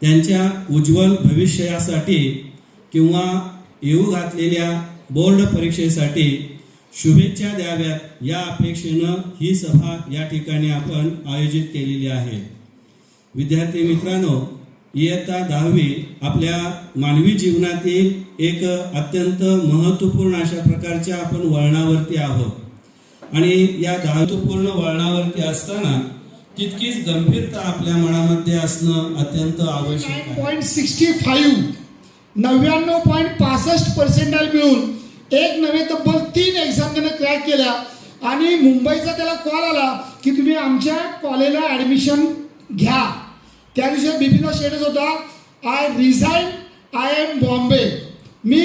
त्यांच्या उज्ज्वल भविष्यासाठी किंवा येऊ घातलेल्या बोर्ड परीक्षेसाठी शुभेच्छा द्याव्यात या अपेक्षेनं ही सभा या ठिकाणी आपण आयोजित केलेली आहे. विद्यार्थी मित्रांनो इयत्ता दहावी आपल्या मानवी जीवनातील एक अत्यंत महत्त्वपूर्ण अशा प्रकारच्या आपण वळणावरती आहोत. आणि या महत्त्वपूर्ण वळणावरती असताना तितकीच गंभीरता आपल्या मनामध्ये असणं अत्यंत आवश्यक आहे. पॉईंट सिक्स्टी फाईव्ह नव्याण्णव पॉईंट पासष्ट पर्सेंटाईल मिळून एक नव्हे तब्बल तीन एक्झाम त्यानं क्रॅक केल्या. आणि मुंबईचा त्याला कॉल आला की तुम्ही आमच्या कॉलेजला ॲडमिशन घ्या. त्या दिवशी बिपिनचा स्टेटस होता. I resign I M Bombay मी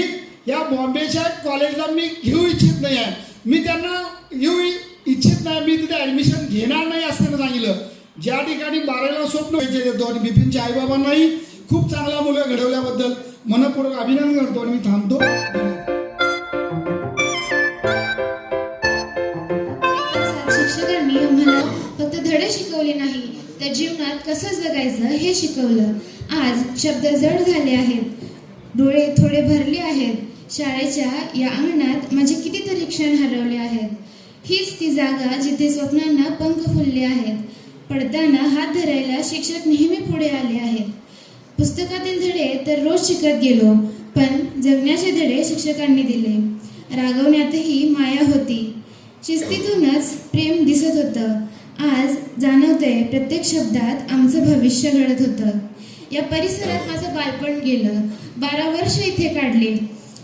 या बॉम्बेच्या कॉलेजला मी घेऊ इच्छित नाही आहे. मी त्यांना घेऊ इच्छित नाही. मी तिथे ॲडमिशन घेणार नाही असं त्यांना सांगितलं. ज्या ठिकाणी बारावीला स्वप्न व्हायचे देतो आणि बिपिनच्या आईबाबांनाही खूप चांगला मुलं घडवल्याबद्दल मनपूर्वक अभिनंदन करतो आणि मी थांबतो. शिक्षकांनी आम्हाला फक्त धडे शिकवले नाही. तर जीवनात कसं जगायचं हे शिकवलं. आज शब्द जड झाले आहेत. डोळे थोडे भरले आहेत. शाळेच्या या अंगणात माझे कितीतरी क्षण हरवले आहेत. हीच ती जागा जिथे स्वप्नांना पंख फुलले आहेत. पडताना हात धरायला शिक्षक नेहमी पुढे आले आहेत. पुस्तकातील धडे तर रोज शिकत गेलो पण जगण्याचे धडे शिक्षकांनी दिले. रागवण्यातही माया होती. शिस्तीतूनच प्रेम दिसत होतं. आज जाणवतंय प्रत्येक शब्दात आमचं भविष्य घडत होतं. या परिसरात माझं बालपण गेलं. बारा वर्ष इथे काढले.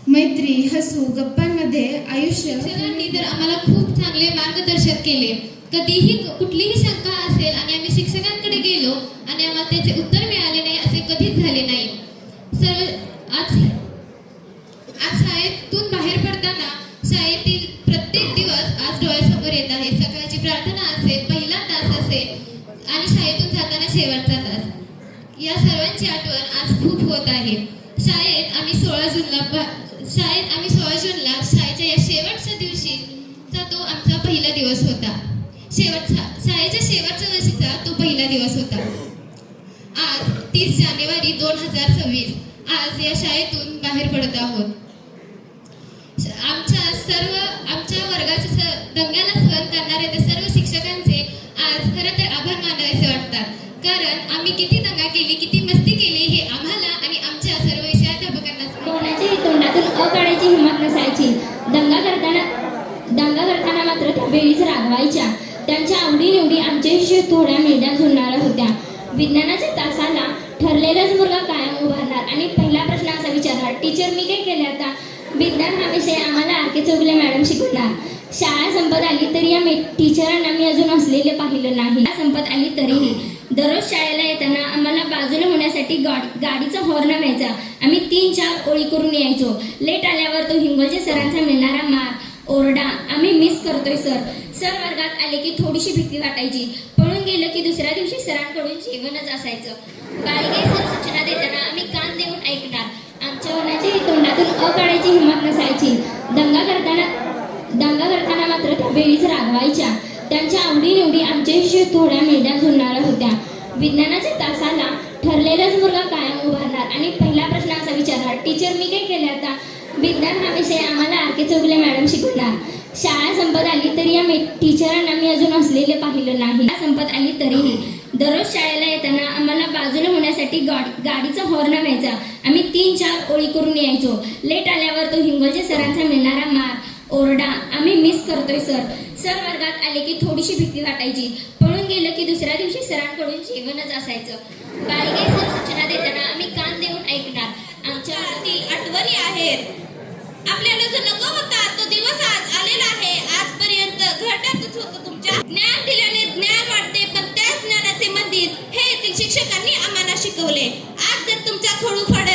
मैत्री हसू गप्पांमध्ये आयुष्य शिक्षकांनी तर आम्हाला खूप चांगले मार्गदर्शन केले. कधीही कुठलीही शंका असेल आणि आम्ही शिक्षकांकडे गेलो आणि आम्हाला त्याचे उत्तर मिळाले शेवटचा तास. या सर्वांची आठवण आज खूप होत आहे. शाळेत आम्ही सोळा जूनला शाळेत आम्ही सोळा जूनला शाळेच्या या शेवटच्या दिवशीचा तो आमचा पहिला दिवस होता. शेवटचा शाळेच्या शेवटच्या वर्षीचा तो पहिला दिवस होता. आज तीस जानेवारी दोन हजार सव्वीस. आज या शाळेतून बाहेर पडत आहोत. आमच्या सर्व आमच्या वर्गाचे दंग्याला सहन करणारे त्या सर्व शिक्षकांचे आज खरं तर कारण आम्ही किती दंगा केली किती मस्ती केली हे आम्हाला आणि आमच्या सर्व विषयाध्यापकांनाच कोणाच्याही तोंडातून अ काढायची हिंमत नसायची. दंगा करताना दंगा करताना मात्र त्या वेळीच रागवायच्या. त्यांच्या आवडीनिवडी आमच्याशी थोड्या मेंढ्या झुलणाऱ्या होत्या. विज्ञानाच्या तासाला ठरलेलाच मुलगा कायम उभारणार. आणि पहिला प्रश्न असा विचारणार टीचर मी काय केले आता? विज्ञान हा विषय आम्हाला आर. के. चौगले मॅडम शिकवणार. शाळा संपत आली तरी या टीचरांना मी अजून असलेले पाहिलं नाही. संपत आली तरीही दररोज शाळेला येताना आम्हाला बाजूला होण्यासाठी गाडी गाडीचा हॉर्न व्हायचा आम्ही तीन चार ओळी करून यायचो. लेट आल्यावर तो हिंगोलच्या सरांचा मिळणारा मार ओरडा आम्ही मिस करतोय सर सर वर्गात आले की थोडीशी भीती वाटायची. पळून गेलं की दुसऱ्या दिवशी सरांकडून जेवणच असायचं. काही सर सूचना देताना आम्ही कान देऊन ऐकणार. आमच्या मनाची तोंडातून अ काढायची हिंमत नसायची. दंगा करताना दंगा करताना मात्र त्या वेळीच रागवायच्या. त्यांच्या आवडीनिवडी आमच्याशी थोड्या मेंढ्या जुळणाऱ्या होत्या. विज्ञानाच्या तासाला ठरलेलाच मुलगा कायम उभारणार. आणि पहिला प्रश्न असा विचारणार टीचर मी काय केले आता? विज्ञान हा विषय आम्हाला आर के चौगले मॅडम शिकवणार. शाळा संपत आली तरी या टीचरांना मी अजून असलेले पाहिलं नाही. संपत आली तरीही दररोज शाळेला येताना आम्हाला बाजूला होण्यासाठी गाडी गाडीचा हॉर्न व्हायचा आम्ही तीन चार ओळी करून यायचो. लेट आल्यावर तो हिंगोलच्या सरांचा मिळणारा मार ओरडा आम्ही मिस करतोय सर सर वर्गात आले की थोडीशी भीती वाटायची. पळून गेलं की दुसऱ्या दिवशी सरांकडून जेवणच असायचं. बालगे सर सूचना देताना आम्ही कान देऊन ऐकणार. आमच्या आठवणी आहेत. आपल्याला जो नको होता तो दिवस आज आलेला आहे. आजपर्यंत घटतच होतं तुमच्या. ज्ञान दिल्याने ज्ञान वाढते पण त्याच ज्ञानाचे मंदिर हे येथील शिक्षकांनी आम्हाला शिकवले. आज जर तुमचा खडू फाडा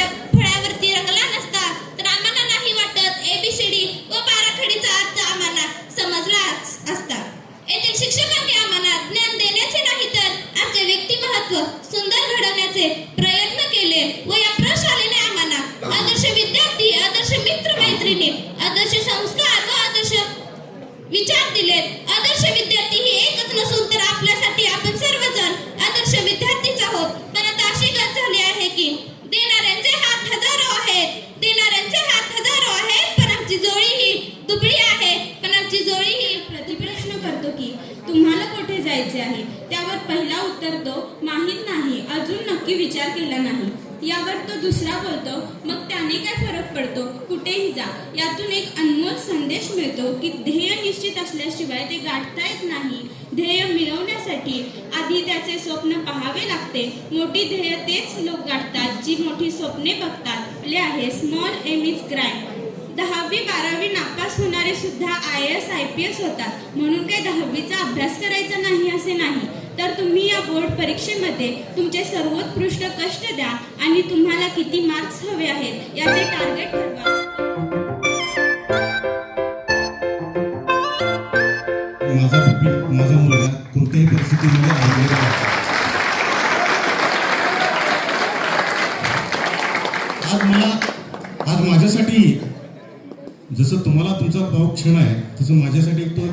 विचार दिलेत. आदर्श विद्यार्थी ही एकच नसून तर आपल्यासाठी आपण सर्वजण आदर्श विद्यार्थीच आहोत. पण आता अशी गत झाली आहे की देणाऱ्यांचे हात हजारो आहेत. देणाऱ्यांचे हात हजारो आहेत पण आमची जोडी ही दुबळी आहे. पण आमची जोडी ही प्रतिप्रश्न करतो की तुम्हाला कुठे जायचे आहे? त्यावर पहिला उत्तर तो माहीत की विचार केला नाही. यावर तो दुसरा बोलतो मग त्याने काय फरक पडतो? कुठेही जा. यातून एक अनमोल संदेश मिळतो की ध्येय निश्चित असल्याशिवाय ते गाठता येत नाही. ध्येय मिळवण्यासाठी आधी त्याचे स्वप्न पाहावे लागते. मोठी ध्येय तेच लोक गाठतात जी मोठी स्वप्ने बघतात. आपले आहे स्मॉल एम इज ग्रँड दहावी बारावी नापास होणारे सुद्धा I S I P S होतात. म्हणून काही दहावीचा अभ्यास करायचा नाही असे नाही. तर तुम्ही या बोर्ड परीक्षेमध्ये तुमचे सर्वोत्कृष्ट कष्ट द्या आणि तुम्हाला किती मार्क्स हवे आहेत याचे टार्गेट ठरवा. माझा माझा मुलगा कोणत्याही परिस्थितीमध्ये आज मला आज माझ्यासाठी जसं तुम्हाला तुमचा भाऊ क्षण आहे तसं माझ्यासाठी एक तो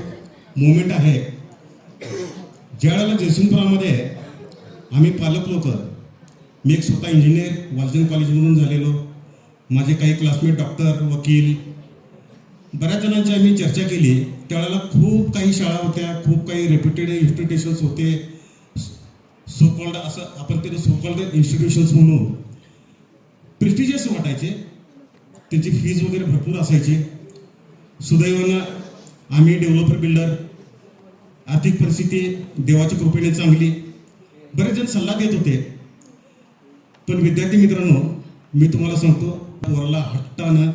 मोमेंट आहे. ज्या वेळेला जयसिंगपुरामध्ये आम्ही पालक लोक मी एक स्वतः इंजिनियर वालचंद कॉलेजमधून झालेलो. माझे काही क्लासमेट डॉक्टर वकील बऱ्याच जणांची आम्ही चर्चा केली. त्यावेळेला खूप काही शाळा होत्या खूप काही रेप्युटेड इन्स्टिट्यूशन्स होते. सोकॉल्ड असं आपण त्याला सोकॉल्ड इन्स्टिट्यूशन्स म्हणू प्रेस्टिजियस वाटायचे. त्यांची फीज वगैरे भरपूर असायची. सुदैवानं आम्ही डेव्हलपर बिल्डर आर्थिक परिस्थिती देवाच्या कृपेने चांगली बरेच जण सल्ला देत होते. पण विद्यार्थी मित्रांनो मी तुम्हाला सांगतो पोराला हट्टानं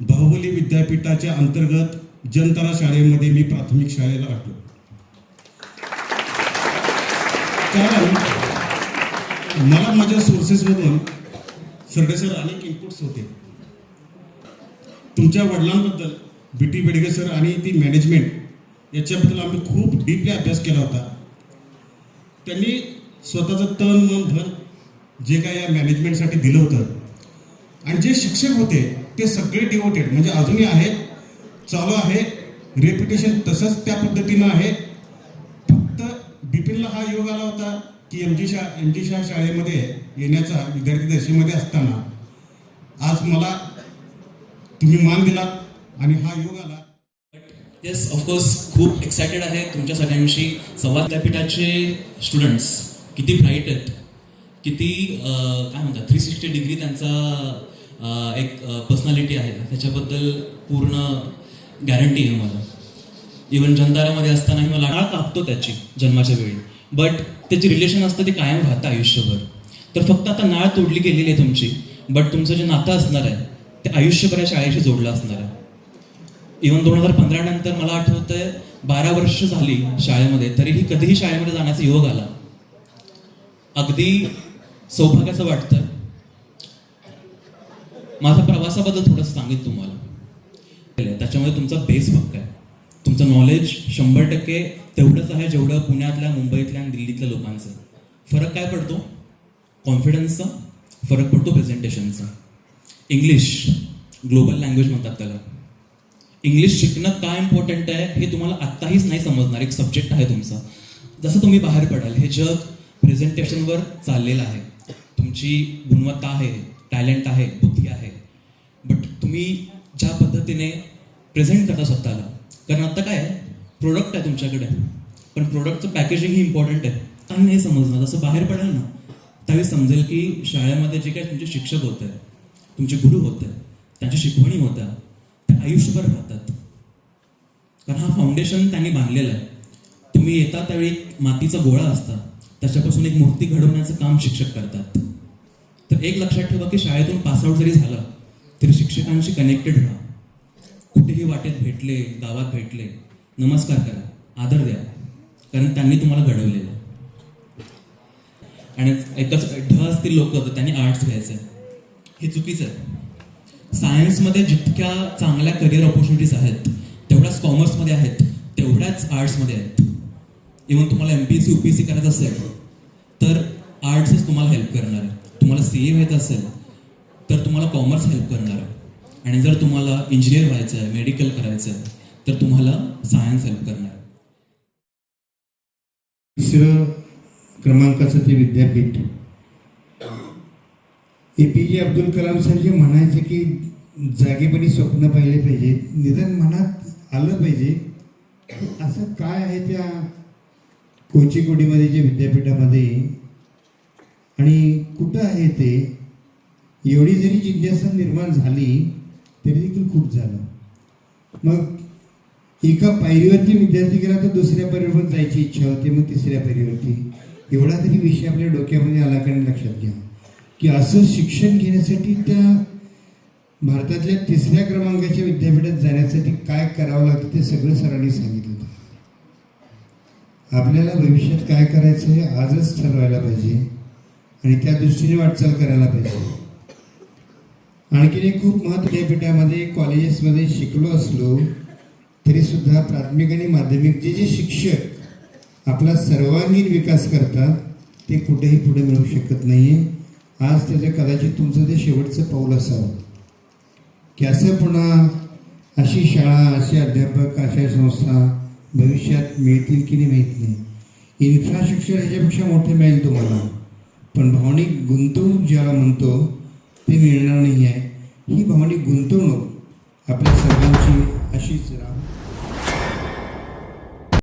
बाहुबली विद्यापीठाच्या अंतर्गत जनतारा शाळेमध्ये मी प्राथमिक शाळेला घातलो कारण मला माझ्या सोर्सेसमधून सरडेसर अनेक इनपुट्स होते. तुमच्या वडिलांबद्दल बी टी बेडगे सर आणि ती मॅनेजमेंट याच्याबद्दल आम्ही खूप डीपली अभ्यास केला होता. त्यांनी स्वतःचं तन मन धन जे काय या मॅनेजमेंटसाठी दिलं होतं. आणि जे शिक्षक होते ते सगळे डिवोटेड म्हणजे अजूनही आहेत चालू आहे रेप्युटेशन तसंच त्या पद्धतीनं आहे. फक्त बिपिनला हा योग आला होता की एम जी शा एम जी शाह शाळेमध्ये येण्याचा विद्यार्थी दशेमध्ये असताना. आज मला तुम्ही मान दिला आणि हा योग आला. येस ऑफकोर्स खूप एक्सायटेड आहे तुमच्या सगळ्यांशी संवाद विद्यापीठाचे स्टुडंट्स किती ब्राईट आहेत. किती काय म्हणतात थ्री सिक्स्टी डिग्री त्यांचा एक पर्सनॅलिटी आहे. त्याच्याबद्दल पूर्ण गॅरंटी आहे मला. इवन जंतारामध्ये असतानाही मला काळ कापतो त्याची जन्माच्या वेळी. बट त्याची रिलेशन असतं ते कायम राहतं आयुष्यभर. तर फक्त आता नाळ तोडली गेलेली आहे तुमची. बट तुमचं जे नातं असणार आहे ते आयुष्यभर या शाळेशी जोडलं असणार आहे. इवन दोन हजार पंधरा नंतर मला आठवतंय बारा वर्ष झाली शाळेमध्ये तरीही कधीही शाळेमध्ये जाण्याचा योग आला. अगदी सौभाग्याचं वाटतं. माझ्या प्रवासाबद्दल थोडंसं सांगित तुम्हाला. त्याच्यामध्ये तुमचा बेस पक्का आहे. तुमचं नॉलेज शंभर टक्के तेवढंच आहे जेवढं पुण्यातल्या मुंबईतल्या आणि दिल्लीतल्या लोकांचं. फरक काय पडतो? कॉन्फिडन्सचा फरक पडतो प्रेझेंटेशनचा इंग्लिश ग्लोबल लँग्वेज म्हणतात त्याला. इंग्लिश शिकणं का इम्पॉर्टंट आहे हे तुम्हाला आत्ताहीच नाही समजणार. एक सब्जेक्ट आहे तुमचा. जसं तुम्ही बाहेर पडाल हे जग प्रेझेंटेशनवर चाललेलं आहे. तुमची गुणवत्ता आहे टॅलेंट आहे बुद्धी आहे. बट तुम्ही ज्या पद्धतीने प्रेझेंट करता स्वतःला कारण आता काय आहे प्रोडक्ट आहे तुमच्याकडे. पण प्रोडक्टचं पॅकेजिंग ही इम्पॉर्टंट आहे. काही नाही समजणार. जसं बाहेर पडाल ना त्यावेळी समजेल की शाळेमध्ये जे काही तुमचे शिक्षक होते तुमचे गुरु होते त्यांच्या शिकवणी होत्या आयुष्यभर राहतात. कारण हा फाउंडेशन त्यांनी बांधलेला आहे. तुम्ही येता त्यावेळी एक मातीचा गोळा असता. त्याच्यापासून एक मूर्ती घडवण्याचं काम शिक्षक करतात. तर एक लक्षात ठेवा की शाळेतून पासआउट जरी झाला तरी शिक्षकांशी कनेक्टेड राहा. कुठेही वाटेत भेटले गावात भेटले नमस्कार करा आदर द्या. कारण त्यांनी तुम्हाला घडवलेलं आणि एकच ढ असतील लोक होतं त्यांनी आर्ट्स घ्यायचं हे चुकीचं आहे. सायन्समध्ये जितक्या चांगल्या करिअर ऑपॉर्च्युनिटीज आहेत तेवढ्याच कॉमर्समध्ये आहेत तेवढ्याच आर्ट्समध्ये आहेत. इव्हन तुम्हाला M P S C U P S C करायचं असेल तर आर्ट्सच तुम्हाला हेल्प करणार आहे. तुम्हाला सी ए व्हायचं असेल तर तुम्हाला कॉमर्स हेल्प करणार आहे. आणि जर तुम्हाला इंजिनियर व्हायचं आहे मेडिकल करायचं आहे तर तुम्हाला सायन्स हेल्प करणार तिसरं क्रमांकाचं ते विद्यापीठ. ए पी जे अब्दुल कलाम साहेब जे म्हणायचे की जागेपणी स्वप्न पाहिले पाहिजे निदान मनात आलं पाहिजे असं काय आहे त्या कोचीकोडीमध्ये जे विद्यापीठामध्ये? आणि कुठं आहे ते? एवढी जरी जिज्ञासा निर्माण झाली तरी देखील खूप झालं. मग एका पायरीवरती विद्यार्थी गेला तर दुसऱ्या पायरीवर जायची इच्छा होती मग तिसऱ्या पायरीवरती. एवढा तरी विषय आपल्या डोक्यामध्ये आला कारण लक्षात घ्या. की असं शिक्षण घेण्यासाठी त्या भारतातल्या तिसऱ्या क्रमांकाच्या विद्यापीठात जाण्यासाठी काय करावं लागतं ते सगळं सरांनी सांगितलं होतं. आपल्याला भविष्यात काय करायचं हे आजच ठरवायला पाहिजे आणि त्या दृष्टीने वाटचाल करायला पाहिजे आणखीन एक खूप महत्त्व विद्यापीठामध्ये कॉलेजेसमध्ये शिकलो असलो तरीसुद्धा प्राथमिक आणि माध्यमिकचे जे शिक्षक आपला सर्वांगीण विकास करतात ते कुठेही पुढे मिळू शकत नाही आहे आज त्याचं कदाचित तुमचं ते शेवटचं पाऊल असावं. की असं पुन्हा अशी शाळा असे अध्यापक अशा संस्था भविष्यात मिळतील की नाही माहीत नाही. इन्फ्रास्ट्रक्चर ह्याच्यापेक्षा मोठे मिळेल तुम्हाला. पण भावनिक गुंतवणूक ज्याला म्हणतो ते मिळणार नाही आहे. ही भावनिक गुंतवणूक आपल्या सर्वांची अशीच राहा